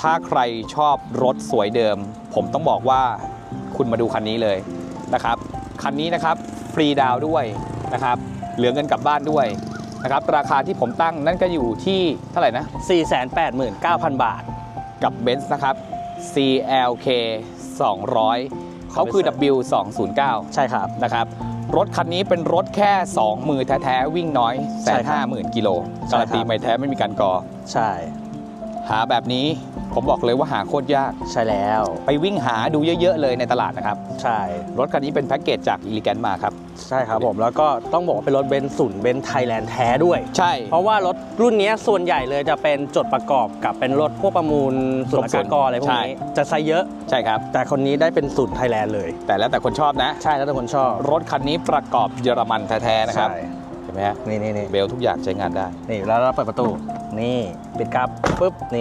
ถ้าใครชอบรถสวยเดิม ผมต้องบอกว่าคุณมาดูคันนี้เลยนะครับ คันนี้นะครับฟรีดาวน์ด้วยนะครับ เหลือเงินกลับบ้านด้วยนะครับ ราคาที่ผมตั้งนั่นก็อยู่ที่เท่าไหร่นะ 489,000 บาท กับ b e n z นะครับ CLK 200 เขาคือ W 209ใช่ครับนะครับ รถคันนี้เป็นรถแค่ 2 มือแท้ ๆ วิ่งน้อยแสใช่นครัห้าบหมื่นกิโลใช่การันตีครับไม่แท้ไม่มีการกอ ใช่ หาแบบนี้ ผมบอกเลยว่าหาโคตรยาก ใช่แล้ว ไปวิ่งหาดูเยอะ ๆ เลยในตลาดนะครับ ใช่ รถคันนี้เป็นแพ็กเกจจากอีลิแกนมาครับ ใช่ครับผม แล้วก็ต้องบอกว่าเป็นรถเบนซ์ศูนย์เบนซ์ไทยแลนด์แท้ด้วย ใช่ เพราะว่ารถรุ่นเนี้ยส่วนใหญ่เลยจะเป็นจดประกอบกับเป็นรถพวกประมูลสุลกากรอะไรพวกนี้ จะใช้เยอะ ใช่ครับ แต่คนนี้ได้เป็นศูนย์ไทยแลนด์เลย แต่แล้วแต่คนชอบนะ ใช่ แล้วแต่คนชอบ รถคันนี้ประกอบเยอรมันแท้ๆ นะครับใช่เห็นไหมฮะนี่นี่นี่เบลทุกอย่างใช้งานได้ นี่แล้วเราเปิดประตู นี่ปิดกลับปุ๊บ นี่